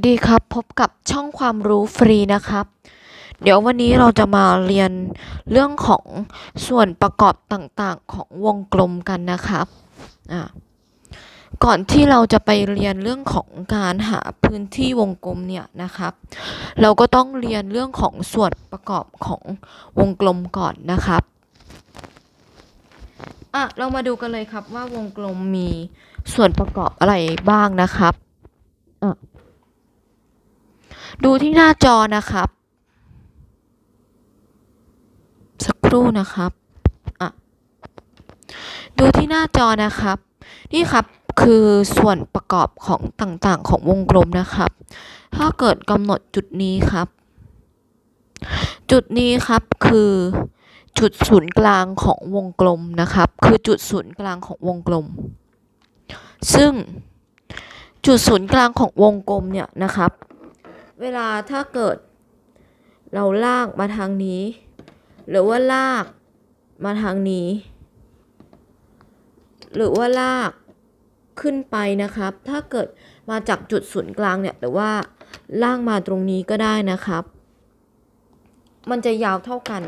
ดีครับพบกับช่องความรู้ฟรีนะครับ เดี๋ยววันนี้เราจะมาเรียนเรื่องของส่วนประกอบต่างๆของวงกลมกันนะครับอะก่อนที่เราจะไปเรียนเรื่องของการหาพื้นที่วงกลมเนี่ยนะครับ เราก็ต้องเรียนเรื่องของส่วนประกอบของวงกลมก่อนนะครับอะเรามาดูกันเลยครับว่าวงกลมมีส่วนประกอบอะไรบ้างนะครับ ดูที่หน้าจอนะครับ สักครู่นะครับอะดูที่หน้าจอนะครับ นี่ครับคือส่วนประกอบของต่างๆ ของวงกลมนะครับ ถ้าเกิดกำหนดจุดนี้ครับ จุดนี้ครับคือจุดศูนย์กลางของวงกลมนะครับ คือจุดศูนย์กลางของวงกลม ซึ่งจุดศูนย์กลางของวงกลมเนี่ยนะครับ เวลาถ้าเกิด เราลากมาทางนี้ หรือว่าลากมาทางนี้ หรือว่าลากขึ้นไปนะครับ ถ้าเกิดมาจากจุดศูนย์กลางเนี่ยหรือว่าลากมาตรงนี้ก็ได้นะครับ มันจะยาวเท่ากัน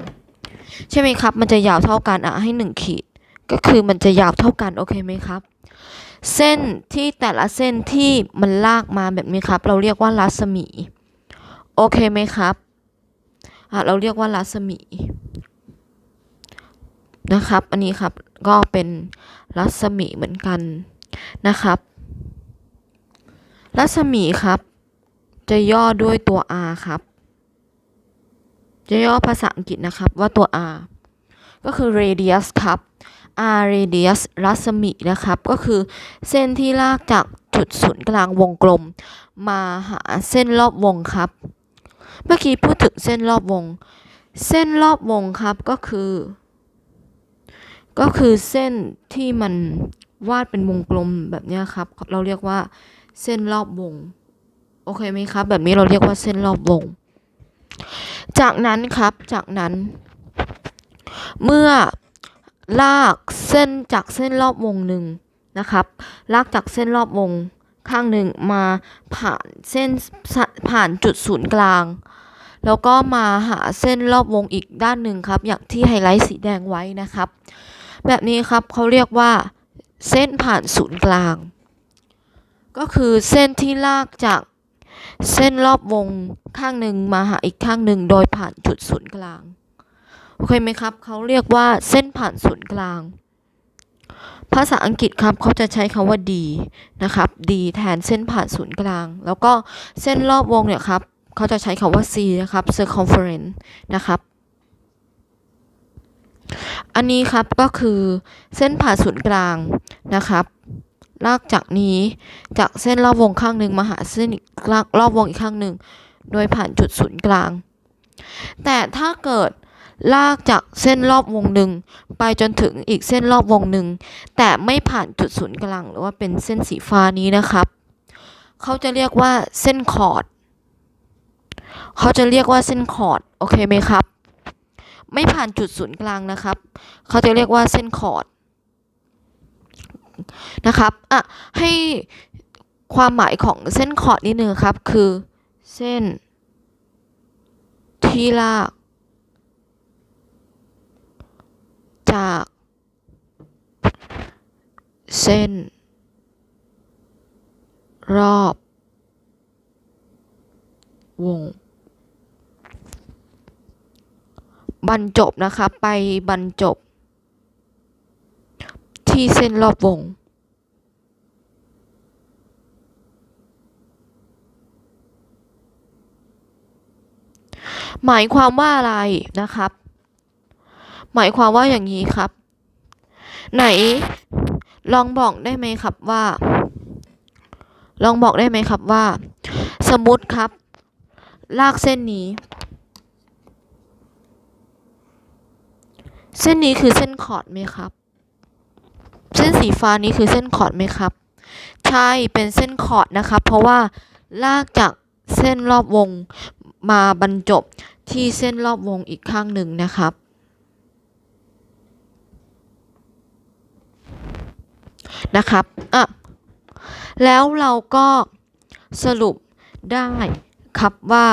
ใช่ไหมครับ มันจะยาวเท่ากันอะให้หนึ่งขีด ก็คือมันจะยาวเท่ากันโอเคไหมครับ เส้นที่แต่ละเส้นที่มันลากมาแบบนี้ครับ เราเรียกว่ารัศมี โอเคไหมครับเราเรียกว่ารัศมีนะครับ อันนี้ครับก็เป็นรัศมีเหมือนกันนะครับ รัศมีครับ จะย่อด้วยตัว r ครับ จะย่อภาษาอังกฤษนะครับว่าตัว r ก็คือ radius ครับ r radius รัศมีนะครับ ก็คือเส้นที่ลากจากจุดศูนย์กลางวงกลม มาหาเส้นรอบวงครับ เมื่อกี้พูดถึงเส้นรอบวง เส้นรอบวงครับก็คือ ก็คือเส้นที่มันวาดเป็นวงกลมแบบนี้ครับ เราเรียกว่าเส้นรอบวง โอเคไหมครับ แบบนี้เราเรียกว่าเส้นรอบวง จากนั้นครับ จากนั้น เมื่อลากเส้นจากเส้นรอบวงหนึ่งนะครับ ลากจากเส้นรอบวง ข้างหนึ่งมาผ่านเส้นผ่านจุดศูนย์กลาง แล้วก็มาหาเส้นรอบวงอีกด้านหนึ่งครับ อย่างที่ไฮไลท์สีแดงไว้นะครับ แบบนี้ครับเขาเรียกว่า เส้นผ่านศูนย์กลาง ก็คือเส้นที่ลากจากเส้นรอบวงข้างหนึ่งมาหาอีกข้างหนึ่งโดยผ่านจุดศูนย์กลาง โอเคไหมครับ เขาเรียกว่าเส้นผ่านศูนย์กลาง ภาษาอังกฤษครับเขาจะใช้คำว่า D นะครับ D แทนเส้นผ่านศูนย์กลาง แล้วก็เส้นรอบวงเนี่ยครับเขาจะใช้คำว่า C นะครับ circumference นะครับ อันนี้ครับก็คือเส้นผ่านศูนย์กลางนะครับลากจากนี้จากเส้นรอบวงข้างหนึ่งมาหาเส้นอีกรอบวงอีกข้างหนึ่งโดยผ่านจุดศูนย์กลาง แต่ถ้าเกิด ลากจากเส้นรอบวงหนึ่งไปจนถึงอีกเส้นรอบวงหนึ่งแต่ไม่ผ่านจุดศูนย์กลางหรือว่าเป็นเส้นสีฟ้านี้นะครับเขาจะเรียกว่าเส้นคอร์ดเขาจะเรียกว่าเส้นคอร์ดโอเคไหมครับ ไม่ผ่านจุดศูนย์กลางนะครับเขาจะเรียกว่าเส้นคอร์ดนะครับอะให้ความหมายของเส้นคอร์ดนิดนึงครับ คือเส้นที่ลาก จาก เส้น รอบ วง บรรจบนะครับไปบรรจบ ที่เส้นรอบวงหมายความว่าอะไรนะครับ หมายความว่าอย่างนี้ครับ ไหน ลองบอกได้ไหมครับว่า ลองบอกได้ไหมครับว่า สมมติครับ ลากเส้นนี้ เส้นนี้คือเส้นคอดไหมครับ เส้นสีฟ้านี้คือเส้นคอดไหมครับ ใช่เป็นเส้นคอดนะครับ เพราะว่าลากจากเส้นรอบวงมาบรรจบที่เส้นรอบวงอีกข้างหนึ่งนะครับ นะครับอะแล้วเราก็สรุปได้ครับว่า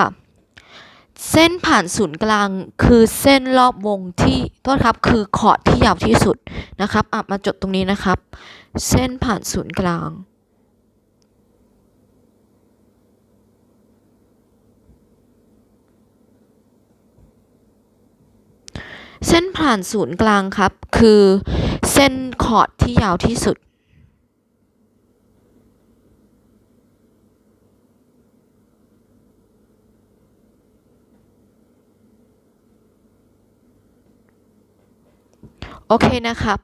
เส้นผ่านศูนย์กลางคือเส้นรอบวงที่โทษครับคือขอดที่ยาวที่สุดนะครับอะมาจดตรงนี้นะครับ เส้นผ่านศูนย์กลาง เส้นผ่านศูนย์กลางครับ คือเส้นขอดที่ยาวที่สุด โอเคนะครับ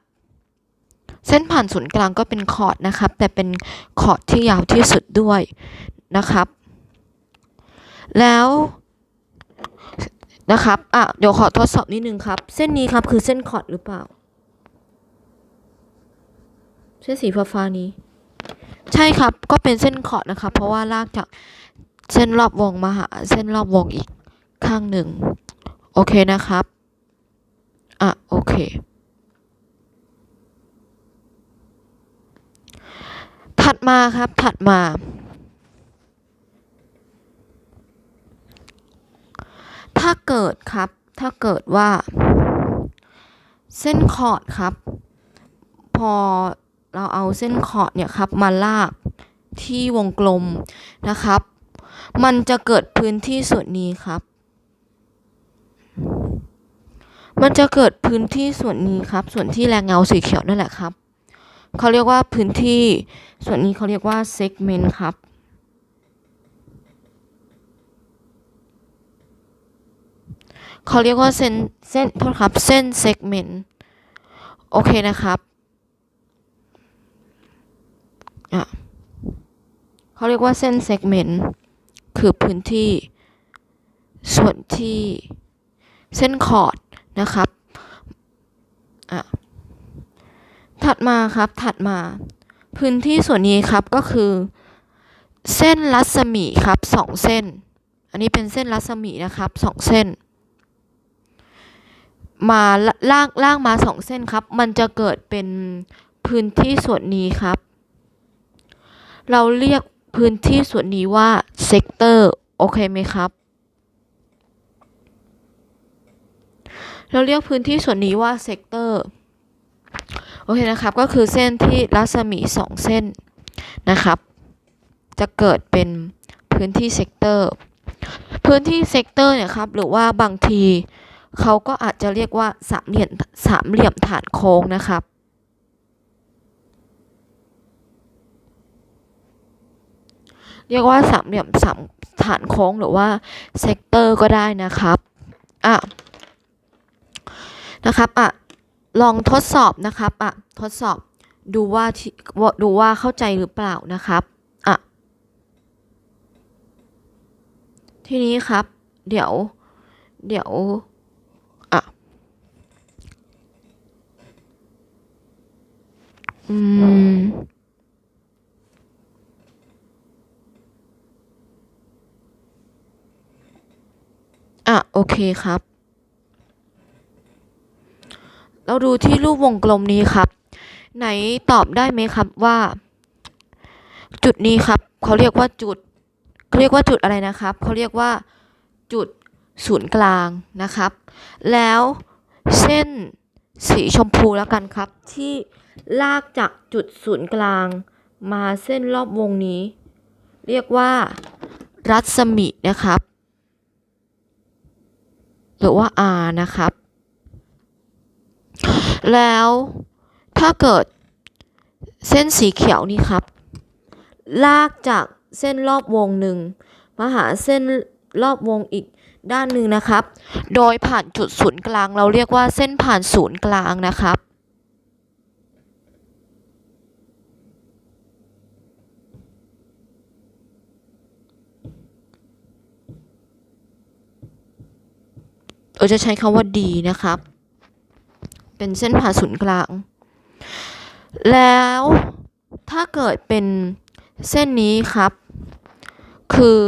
เส้นผ่านศูนย์กลางก็เป็นคอร์ดนะครับ แต่เป็นคอร์ดที่ยาวที่สุดด้วยนะครับ แล้วนะครับอะเดี๋ยวขอทดสอบนิดนึงครับ เส้นนี้ครับคือเส้นคอร์ดหรือเปล่า เส้นสีฟ้านี้ ใช่ครับ ก็เป็นเส้นคอร์ดนะครับ เพราะว่าลากจากเส้นรอบวงมาหาเส้นรอบวงอีกข้างหนึ่ง โอเคนะครับ อะ โอเค ถัดมาครับถัดมา ถ้าเกิดครับ ถ้าเกิดว่า เส้นขอดครับ พอเราเอาเส้นขอดเนี่ยครับมาลากที่วงกลมนะครับ มันจะเกิดพื้นที่ส่วนนี้ครับ มันจะเกิดพื้นที่ส่วนนี้ครับ ส่วนที่แรงเงาสีเขียวนั่นแหละครับ เขาเรียกว่าพื้นที่ ส่วนนี้เขาเรียกว่า segment ครับ เขาเรียกว่าเส้นเส้นโทษครับ เส้น segment โอเคนะครับอะเขาเรียกว่าเส้น segment คือพื้นที่ ส่วนที่เส้นขอดนะครับอะ ถัดมาครับถัดมา พื้นที่ส่วนนี้ครับก็คือ เส้นรัศมีครับสองเส้น อันนี้เป็นเส้นรัศมีนะครับสองเส้น มาลางล่างมาสองเส้นครับ มันจะเกิดเป็นพื้นที่ส่วนนี้ครับ เราเรียกพื้นที่ส่วนนี้ว่าเซกเตอร์โอเคไหมครับ เราเรียกพื้นที่ส่วนนี้ว่าเซกเตอร์ โอเคนะครับ ก็คือเส้นที่รัศมีสองเส้นนะครับ จะเกิดเป็นพื้นที่เซกเตอร์ พื้นที่เซกเตอร์เนี่ยครับ หรือว่าบางทีเขาก็อาจจะเรียกว่าสามเหลี่ยมสามเหลี่ยมฐานโค้งนะครับเรียกว่าสามเหลี่ยมสามฐานโค้งหรือว่าเซกเตอร์ก็ได้นะครับ อะ นะครับ อะ ลองทดสอบนะครับอะทดสอบดูว่าที่ว่าดูว่าเข้าใจหรือเปล่านะครับอะทีนี้ครับ เดี๋ยว เดี๋ยวอะอืมอะโอเคครับ เราดูที่รูปวงกลมนี้ครับ ไหนตอบได้ไหมครับว่า จุดนี้ครับเขาเรียกว่าจุดเขาเรียกว่าจุดอะไรนะครับเขาเรียกว่าจุดศูนย์กลางนะครับ แล้วเส้นสีชมพูแล้วกันครับ ที่ลากจากจุดศูนย์กลาง มาเส้นรอบวงนี้ เรียกว่า รัศมีนะครับ หรือว่า R นะครับ แล้วถ้าเกิดเส้นสีเขียวนี่ครับ ลากจากเส้นรอบวงหนึ่งมาหาเส้นรอบวงอีกด้านหนึ่งนะครับ โดยผ่านจุดศูนย์กลางเราเรียกว่าเส้นผ่านศูนย์กลางนะครับ เราจะใช้คำว่า D นะครับ เป็นเส้นผ่าศูนย์กลาง แล้วถ้าเกิดเป็นเส้นนี้ครับ คือ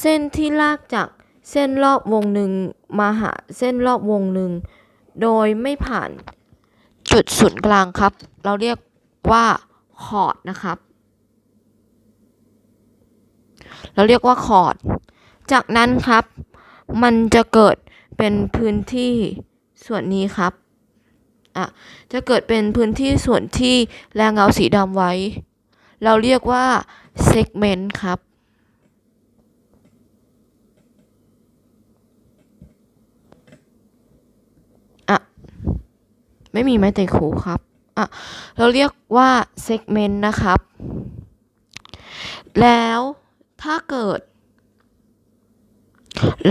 เส้นที่ลากจากเส้นรอบวงหนึ่งมาหาเส้นรอบวงหนึ่ง โดยไม่ผ่านจุดศูนย์กลางครับ เราเรียกว่าคอร์ดนะครับ เราเรียกว่าคอร์ด จากนั้นครับ มันจะเกิดเป็นพื้นที่ส่วนนี้ครับ อะจะเกิดเป็นพื้นที่ส่วนที่แรงเงาสีดำไว้ เราเรียกว่า segment ครับ อะ ไม่มีไม้เตะคูครับ อะ เราเรียกว่า segment นะครับ แล้วถ้าเกิด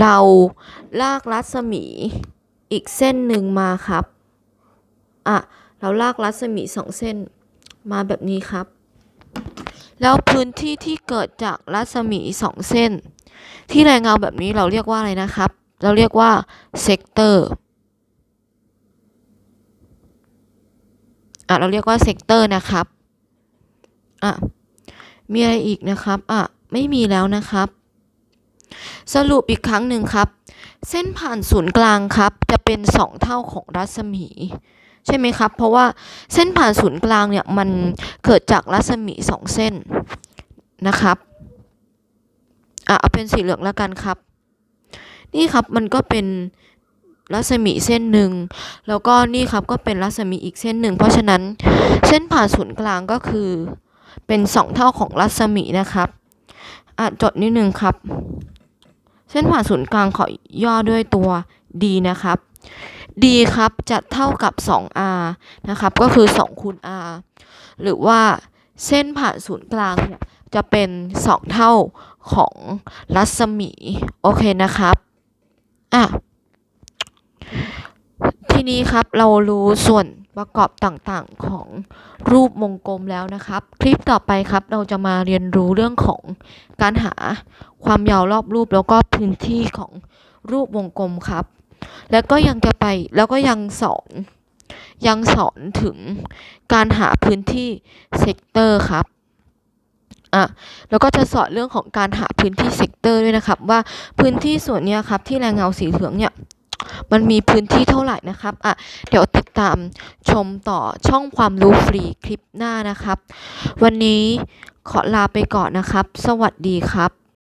เราลากรัศมีอีกเส้นหนึ่งมาครับ อะ เราลากรัศมีสองเส้นมาแบบนี้ครับ แล้วพื้นที่ที่เกิดจากรัศมีสองเส้น ที่แรงเงาแบบนี้เราเรียกว่าอะไรนะครับ เราเรียกว่าเซกเตอร์อะเราเรียกว่าเซกเตอร์นะครับอะมีอะไรอีกนะครับอะไม่มีแล้วนะครับ สรุปอีกครั้งหนึ่งครับ เส้นผ่านศูนย์กลางครับ จะเป็นสองเท่าของรัศมี ใช่ไหมครับ เพราะว่าเส้นผ่านศูนย์กลางเนี่ยมันเกิดจากรัศมีสองเส้นนะครับอะเอาเป็นสีเหลืองแล้วกันครับ นี่ครับมันก็เป็นรัศมีเส้นหนึ่งแล้วก็นี่ครับก็เป็นรัศมีอีกเส้นหนึ่งเพราะฉะนั้นเส้นผ่านศูนย์กลางก็คือเป็นสองเท่าของรัศมีนะครับอะจดนิดนึงครับ เส้นผ่านศูนย์กลางขอย่อด้วยตัว d นะครับ d ครับจะเท่ากับ 2r นะครับ ก็คือ 2 คูณ r หรือว่าเส้นผ่านศูนย์กลางเนี่ยจะเป็น 2 เท่าของรัศมี โอเคนะครับอะทีนี้ครับเรารู้ส่วนประกอบต่างๆของรูปวงกลมแล้วนะครับ คลิปต่อไปครับเราจะมาเรียนรู้เรื่องของการหาความยาวรอบรูปแล้วก็พื้นที่ของรูปวงกลมครับ แล้วก็ยังจะไปแล้วก็ยังสอน ยังสอนถึงการหาพื้นที่เซกเตอร์ครับอะแล้วก็จะสอนเรื่องของการหาพื้นที่เซกเตอร์ด้วยนะครับ ว่าพื้นที่ส่วนนี้ครับที่แรงเงาสีเหลืองเนี่ยมันมีพื้นที่เท่าไหร่นะครับ อะ เดี๋ยวติดตามชมต่อช่องความรู้ฟรีคลิปหน้านะครับ วันนี้ขอลาไปก่อนนะครับ สวัสดีครับ